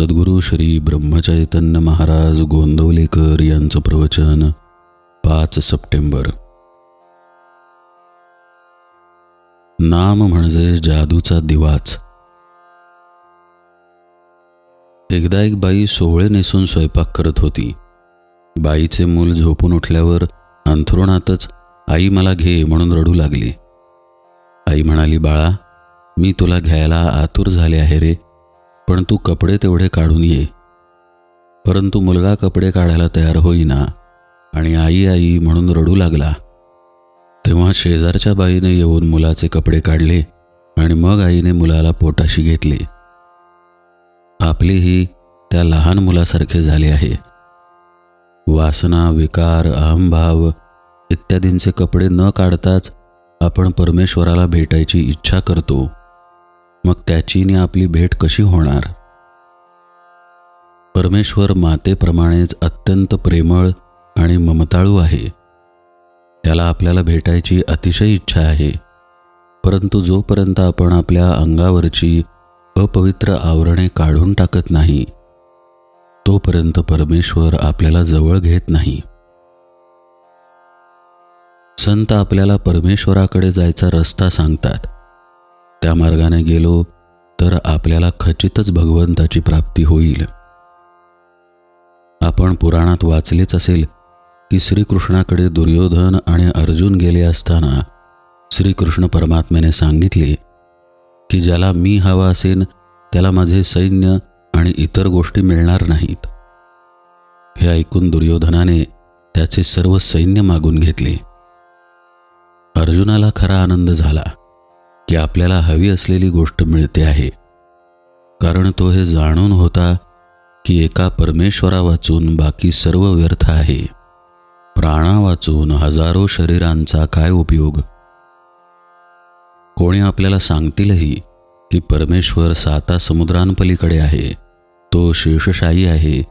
सद्गुरू श्री ब्रह्मचैतन्य महाराज गोंदवलेकर यांचं प्रवचन पाच सप्टेंबर. नाम म्हणजे जादूचा दिवाच. एकदा एक बाई सोहळे नेसून स्वयंपाक करत होती. बाईचे मूल झोपून उठल्यावर अंथरुणातच आई मला घे म्हणून रडू लागली. आई म्हणाली बाळा मी तुला घ्यायला आतुर झाले आहे रे. पण तू कपडे तेवढे काढून ये. परंतु मुलगा कपडे काढायला तयार होईना आणि आई आई म्हणून रडू लागला. तेव्हा शेजारच्या बाईने येऊन मुलाचे कपडे काढले आणि मग आईने मुलाला पोटाशी घेतले. आपलीही त्या लहान मुलासारखे झाले आहे. वासना विकार अहंभाव इत्यादींचे कपडे न काढताच आपण परमेश्वराला भेटायची इच्छा करतो. मग त्याचीने आपली भेट कशी होणार? परमेश्वर मातेप्रमाणेच अत्यंत प्रेमळ आणि ममताळू आहे. त्याला आपल्याला भेटायची अतिशय इच्छा आहे. परंतु जोपर्यंत आपण आपल्या अंगावरची अपवित्र आवरणे काढून टाकत नाही तोपर्यंत परमेश्वर आपल्याला जवळ घेत नाही. संत आपल्याला परमेश्वराकडे जायचा रस्ता सांगतात. त्या मार्गाने गेलो तर आपल्याला खचितच भगवंताची प्राप्ती होईल. आपण पुराणात वाचलेच असेल की श्रीकृष्णाकडे दुर्योधन आणि अर्जुन गेले असताना श्रीकृष्ण परमात्म्याने सांगितले की ज्याला मी हवा असेन त्याला माझे सैन्य आणि इतर गोष्टी मिळणार नाहीत. हे ऐकून दुर्योधनाने त्याचे सर्व सैन्य मागून घेतले. अर्जुनाला खरा आनंद झाला. की आपल्याला हवी असलेली गोष्ट मिळते आहे. कारण तो हे जाणून होता की एका परमेश्वरा वाचून बाकी सर्व व्यर्थ आहे. प्राणा वाचून हजारो शरीरांचा काय उपयोग? कोणी आपल्याला सांगतीलही की परमेश्वर साता समुद्रांपलीकडे आहे. तो शेषशाही आहे.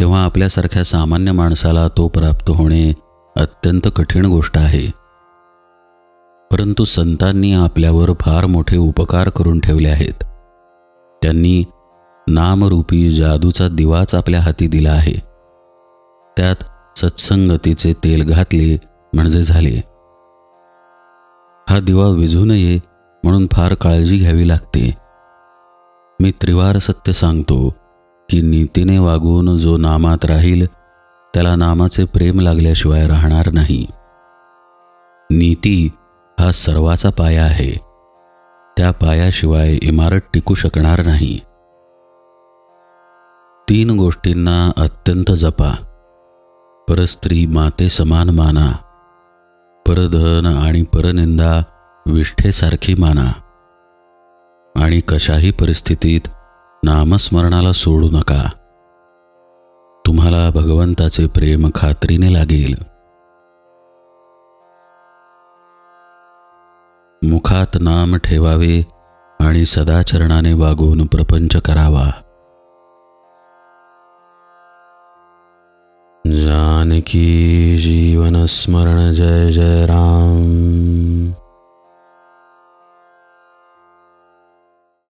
तेव्हा आपल्यासारख्या सामान्य माणसाला तो प्राप्त होणे अत्यंत कठीण गोष्ट आहे. परंतु संतांनी आपल्यावर फार मोठे उपकार करून ठेवले आहेत. त्यांनी नामरूपी जादूचा दिवाच आपल्या हाती दिला आहे. त्यात सत्संगतीचे तेल घातले म्हणजे झाले. हा दिवा विझू नये म्हणून फार काळजी घ्यावी लागते. मी त्रिवार सत्य सांगतो की नीतीने वागून जो नामात राहील त्याला नामाचे प्रेम लागल्याशिवाय राहणार नाही. नीती हा सर्वाचा पाया आहे. त्या पायाशिवाय इमारत टिकू शकणार नाही. तीन गोष्टींना अत्यंत जपा. परस्त्री माते समान माना. परधन आणि परनिंदा विष्ठेसारखी माना. आणि कशाही परिस्थितीत नामस्मरणाला सोडू नका. तुम्हाला भगवंताचे प्रेम खात्रीने लागेल. मुखात नाम ठेवावे आणि सदाचरणाने वागून प्रपंच करावा. जानकी जीवन स्मरण जय जय राम.